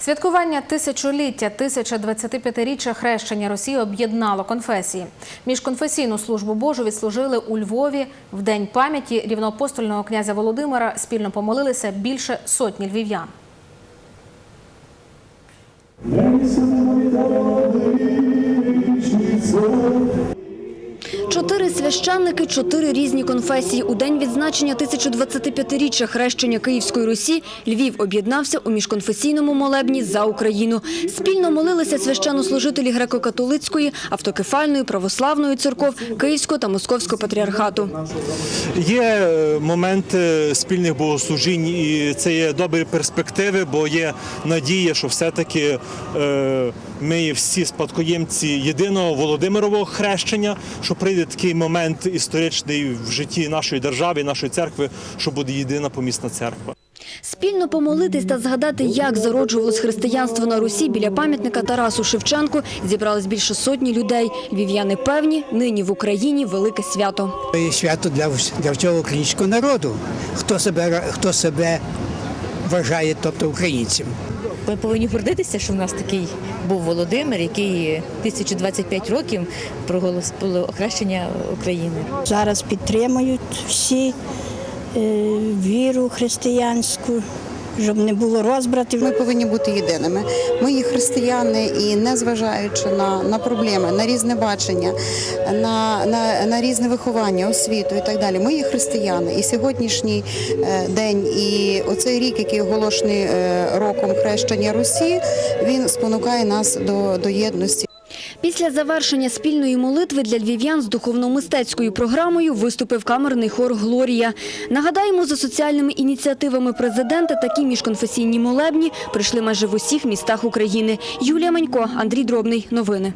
Святкування тисячоліття 1025-річчя хрещення Росії об'єднало конфесії. Міжконфесійну службу Божу відслужили у Львові в день пам'яті рівноапостольного князя Володимира. Спільно помолилися більше сотні львів'ян. Чотири священники, чотири різні конфесії. У день відзначення 1025-річчя хрещення Київської Русі Львів об'єднався у міжконфесійному молебні за Україну. Спільно молилися священнослужителі греко-католицької, автокефальної, православної церков, Київського та Московського патріархату. Є е, моменти спільних богослужінь, і це є добрі перспективи, бо є надія, що все-таки е, ми всі спадкоємці єдиного Володимирового хрещення, що прийде такий момент історичний в житті нашої держави, нашої церкви, що буде єдина помісна церква. Спільно помолитись та згадати, як зароджувалось християнство на Русі біля пам'ятника Тарасу Шевченку зібрались більше сотні людей. Вів'яни певні, нині в Україні велике свято. Є свято для, для всього українського народу. Хто себе, хто себе вважає, тобто українцем. Ми повинні гордитися, що в нас такий був Володимир, який 1025 років проголос охрещення України. Зараз підтримують всі е, віру християнську, щоб не було розбратів. Ми повинні бути єдиними. Ми є християни, і незважаючи на, на проблеми, на різне бачення, на, на, на різне виховання, освіту і так далі. Ми є християни. І сьогоднішній е, день, і оцей рік, який оголошений е, роком хрещення Русі, він спонукає нас до, до єдності. Після завершення спільної молитви для львів'ян з духовно-мистецькою програмою виступив камерний хор «Глорія». Нагадаємо, за соціальними ініціативами президента такі міжконфесійні молебні прийшли майже в усіх містах України. Юлія Манько, Андрій Дробний. Новини.